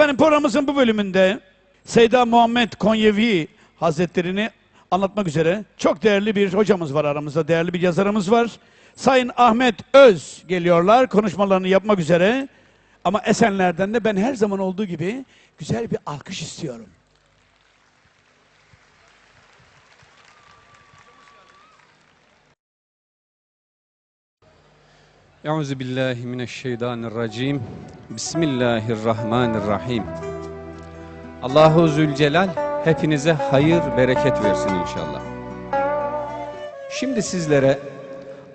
Efendim programımızın bu bölümünde Seyda Muhammed Konyevi Hazretlerini anlatmak üzere çok değerli bir hocamız var aramızda, değerli bir yazarımız var. Sayın Ahmet Öz geliyorlar konuşmalarını yapmak üzere. Ama Esenler'den de ben her zaman olduğu gibi güzel bir alkış istiyorum. Euzu billahi mineşşeytanirracim. Bismillahirrahmanirrahim. Allahu Zülcelal hepinize hayır, bereket versin inşallah. Şimdi sizlere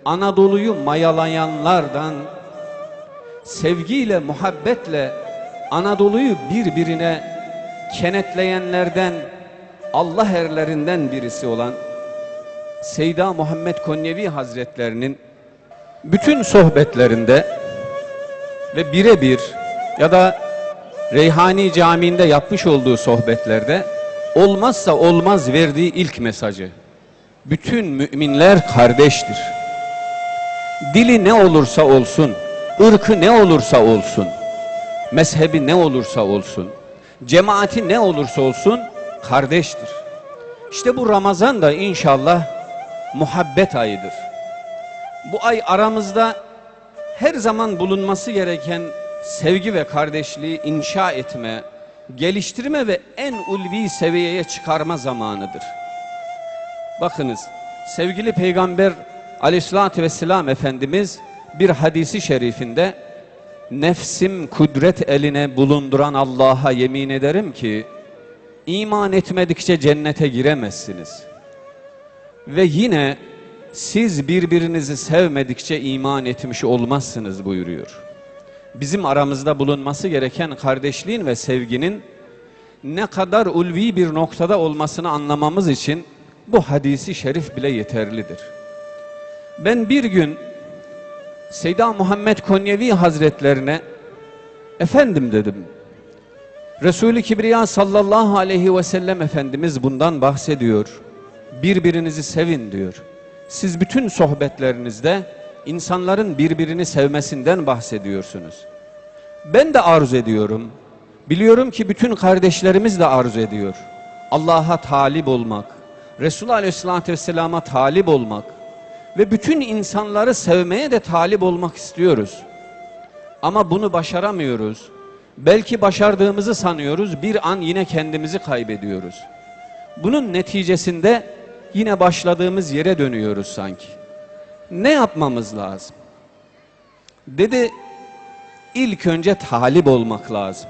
Anadolu'yu mayalayanlardan sevgiyle, muhabbetle Anadolu'yu birbirine kenetleyenlerden Allah erlerinden birisi olan Seyda Muhammed Konnevi Hazretlerinin bütün sohbetlerinde ve birebir ya da Reyhani Camii'nde yapmış olduğu sohbetlerde olmazsa olmaz verdiği ilk mesajı. Bütün müminler kardeştir. Dili ne olursa olsun, ırkı ne olursa olsun, mezhebi ne olursa olsun, cemaati ne olursa olsun kardeştir. İşte bu Ramazan da inşallah muhabbet ayıdır bu ay aramızda her zaman bulunması gereken sevgi ve kardeşliği inşa etme, geliştirme ve en ulvi seviyeye çıkarma zamanıdır. Bakınız sevgili peygamber aleyhissalatü vesselam Efendimiz bir hadisi şerifinde nefsim kudret eline bulunduran Allah'a yemin ederim ki iman etmedikçe cennete giremezsiniz. Ve yine siz birbirinizi sevmedikçe iman etmiş olmazsınız buyuruyor. Bizim aramızda bulunması gereken kardeşliğin ve sevginin ne kadar ulvi bir noktada olmasını anlamamız için bu hadisi şerif bile yeterlidir. Ben bir gün Seyda Muhammed Konyevi Hazretlerine efendim dedim. Resulü Kibriya sallallahu aleyhi ve sellem Efendimiz bundan bahsediyor. Birbirinizi sevin diyor. Siz bütün sohbetlerinizde insanların birbirini sevmesinden bahsediyorsunuz. Ben de arzu ediyorum. Biliyorum ki bütün kardeşlerimiz de arzu ediyor. Allah'a talip olmak, Resulullah Aleyhisselatü Vesselam'a talip olmak ve bütün insanları sevmeye de talip olmak istiyoruz. Ama bunu başaramıyoruz. Belki başardığımızı sanıyoruz, bir an yine kendimizi kaybediyoruz. Bunun neticesinde yine başladığımız yere dönüyoruz sanki. Ne yapmamız lazım? Dedi ilk önce talip olmak lazım.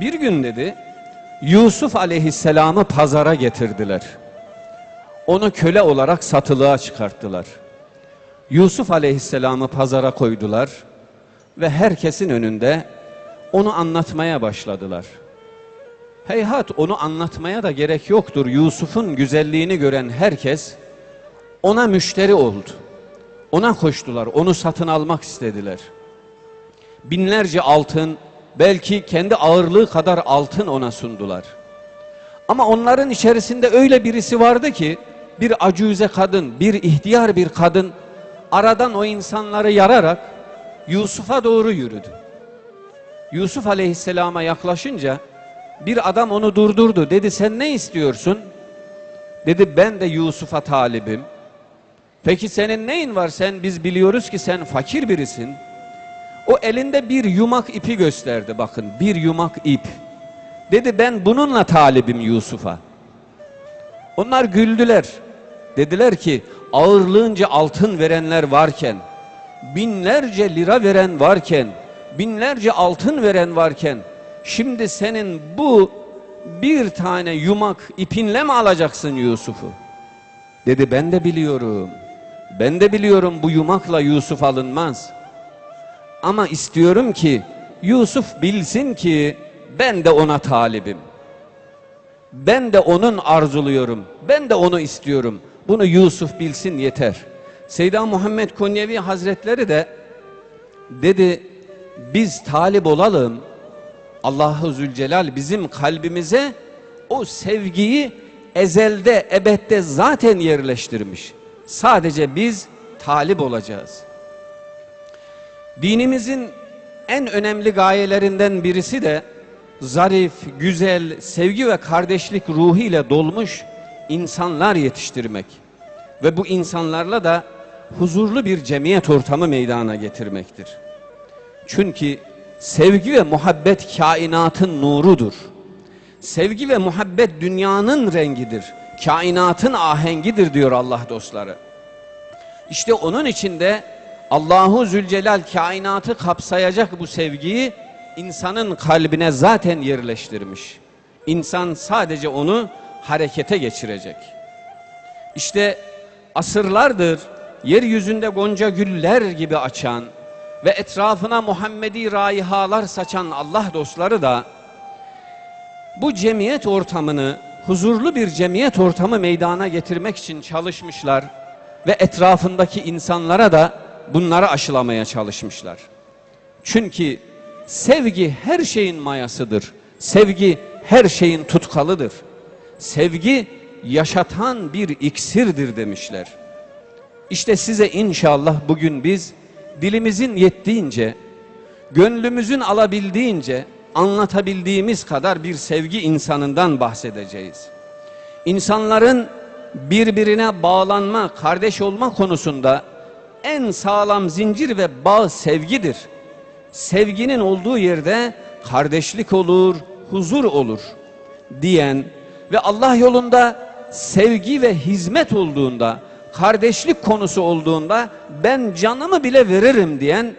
Bir gün dedi Yusuf aleyhisselamı pazara getirdiler. Onu köle olarak satılığa çıkarttılar. Yusuf aleyhisselamı pazara koydular ve herkesin önünde onu anlatmaya başladılar. Heyhat onu anlatmaya da gerek yoktur. Yusuf'un güzelliğini gören herkes ona müşteri oldu. Ona koştular, onu satın almak istediler. Binlerce altın, belki kendi ağırlığı kadar altın ona sundular. Ama onların içerisinde öyle birisi vardı ki, bir acüze kadın, bir ihtiyar bir kadın aradan o insanları yararak Yusuf'a doğru yürüdü. Yusuf aleyhisselama yaklaşınca bir adam onu durdurdu. Dedi sen ne istiyorsun? Dedi ben de Yusuf'a talibim. Peki senin neyin var? Sen biz biliyoruz ki sen fakir birisin. O elinde bir yumak ipi gösterdi bakın. Bir yumak ip. Dedi ben bununla talibim Yusuf'a. Onlar güldüler. Dediler ki ağırlığınca altın verenler varken, binlerce lira veren varken, binlerce altın veren varken Şimdi senin bu bir tane yumak ipinle mi alacaksın Yusuf'u? Dedi ben de biliyorum. Ben de biliyorum bu yumakla Yusuf alınmaz. Ama istiyorum ki Yusuf bilsin ki ben de ona talibim. Ben de onun arzuluyorum. Ben de onu istiyorum. Bunu Yusuf bilsin yeter. Seyda Muhammed Konyevi Hazretleri de dedi biz talip olalım Allahu Zülcelal bizim kalbimize o sevgiyi ezelde, ebette zaten yerleştirmiş. Sadece biz talip olacağız. Dinimizin en önemli gayelerinden birisi de zarif, güzel, sevgi ve kardeşlik ruhu ile dolmuş insanlar yetiştirmek ve bu insanlarla da huzurlu bir cemiyet ortamı meydana getirmektir. Çünkü sevgi ve muhabbet kainatın nurudur. Sevgi ve muhabbet dünyanın rengidir. Kainatın ahengidir diyor Allah dostları. İşte onun içinde Allahu Zülcelal kainatı kapsayacak bu sevgiyi insanın kalbine zaten yerleştirmiş. İnsan sadece onu harekete geçirecek. İşte asırlardır yeryüzünde gonca güller gibi açan ve etrafına Muhammedi raihalar saçan Allah dostları da bu cemiyet ortamını huzurlu bir cemiyet ortamı meydana getirmek için çalışmışlar ve etrafındaki insanlara da bunları aşılamaya çalışmışlar. Çünkü sevgi her şeyin mayasıdır. Sevgi her şeyin tutkalıdır. Sevgi yaşatan bir iksirdir demişler. İşte size inşallah bugün biz dilimizin yettiğince, gönlümüzün alabildiğince anlatabildiğimiz kadar bir sevgi insanından bahsedeceğiz. İnsanların birbirine bağlanma, kardeş olma konusunda en sağlam zincir ve bağ sevgidir. Sevginin olduğu yerde kardeşlik olur, huzur olur diyen ve Allah yolunda sevgi ve hizmet olduğunda, kardeşlik konusu olduğunda ben canımı bile veririm diyen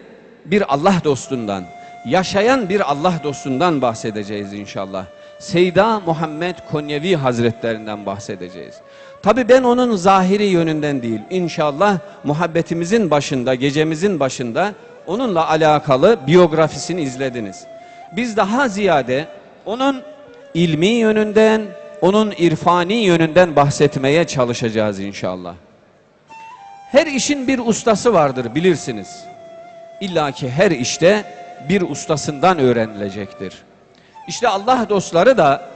bir Allah dostundan, yaşayan bir Allah dostundan bahsedeceğiz inşallah. Seyda Muhammed Konyevi Hazretlerinden bahsedeceğiz. Tabi ben onun zahiri yönünden değil, inşallah muhabbetimizin başında, gecemizin başında onunla alakalı biyografisini izlediniz. Biz daha ziyade onun ilmi yönünden, onun irfani yönünden bahsetmeye çalışacağız inşallah. Her işin bir ustası vardır bilirsiniz. İlla ki her işte bir ustasından öğrenilecektir. İşte Allah dostları da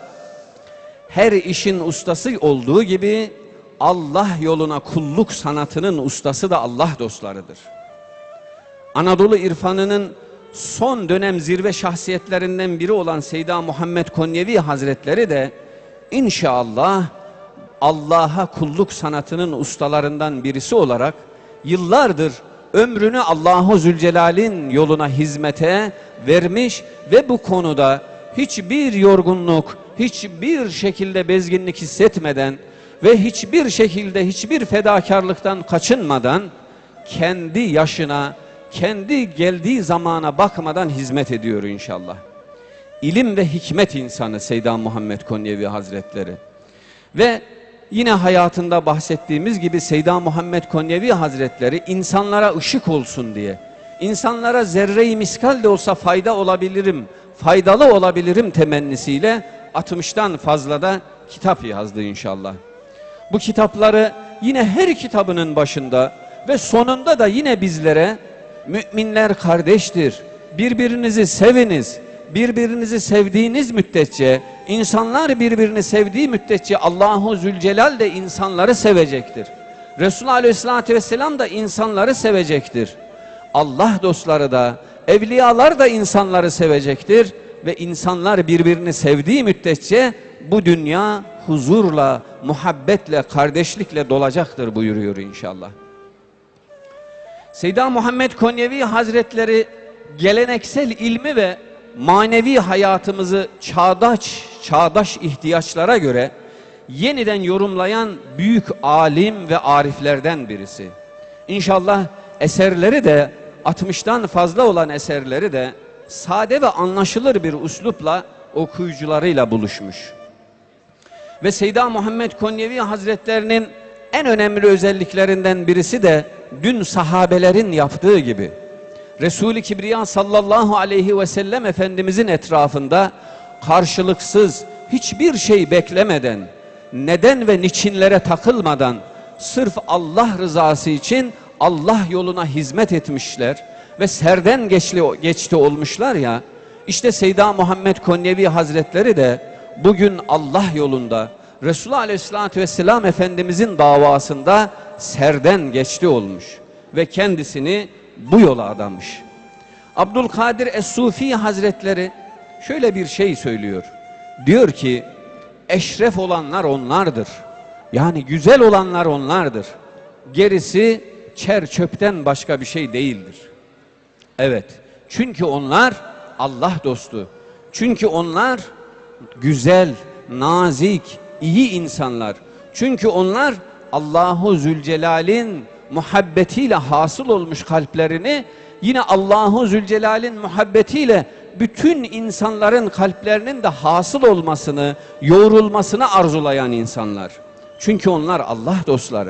her işin ustası olduğu gibi Allah yoluna kulluk sanatının ustası da Allah dostlarıdır. Anadolu irfanının son dönem zirve şahsiyetlerinden biri olan Seyda Muhammed Konyevi Hazretleri de inşallah Allah'a kulluk sanatının ustalarından birisi olarak yıllardır ömrünü Allahu Zülcelal'in yoluna hizmete vermiş ve bu konuda hiçbir yorgunluk, hiçbir şekilde bezginlik hissetmeden ve hiçbir şekilde hiçbir fedakarlıktan kaçınmadan kendi yaşına, kendi geldiği zamana bakmadan hizmet ediyor inşallah. İlim ve hikmet insanı Seyda Muhammed Konyevi Hazretleri. Ve yine hayatında bahsettiğimiz gibi Seyda Muhammed Konyevi Hazretleri insanlara ışık olsun diye, insanlara zerre-i miskal de olsa fayda olabilirim, faydalı olabilirim temennisiyle 60'tan fazla da kitap yazdı inşallah. Bu kitapları yine her kitabının başında ve sonunda da yine bizlere müminler kardeştir, birbirinizi seviniz, birbirinizi sevdiğiniz müddetçe, insanlar birbirini sevdiği müddetçe Allahu Zülcelal de insanları sevecektir. Resulullah Aleyhisselatü Vesselam da insanları sevecektir. Allah dostları da, evliyalar da insanları sevecektir ve insanlar birbirini sevdiği müddetçe bu dünya huzurla, muhabbetle, kardeşlikle dolacaktır buyuruyor inşallah. Seyda Muhammed Konyevi Hazretleri geleneksel ilmi ve manevi hayatımızı çağdaş, çağdaş ihtiyaçlara göre yeniden yorumlayan büyük alim ve ariflerden birisi. İnşallah eserleri de 60'tan fazla olan eserleri de sade ve anlaşılır bir üslupla okuyucularıyla buluşmuş. Ve Seyda Muhammed Konyevi Hazretlerinin en önemli özelliklerinden birisi de dün sahabelerin yaptığı gibi Resul-i Kibriya sallallahu aleyhi ve sellem Efendimizin etrafında karşılıksız hiçbir şey beklemeden neden ve niçinlere takılmadan sırf Allah rızası için Allah yoluna hizmet etmişler ve serden geçli, geçti olmuşlar ya işte Seyda Muhammed Konyevi Hazretleri de bugün Allah yolunda Resulullah Aleyhisselatü Vesselam Efendimizin davasında serden geçti olmuş ve kendisini bu yola adamış. Abdülkadir Es-Sufi Hazretleri şöyle bir şey söylüyor. Diyor ki eşref olanlar onlardır. Yani güzel olanlar onlardır. Gerisi çer çöpten başka bir şey değildir. Evet. Çünkü onlar Allah dostu. Çünkü onlar güzel, nazik, iyi insanlar. Çünkü onlar Allahu Zülcelal'in muhabbetiyle hasıl olmuş kalplerini yine Allahu Zülcelal'in muhabbetiyle bütün insanların kalplerinin de hasıl olmasını, yoğrulmasını arzulayan insanlar. Çünkü onlar Allah dostları.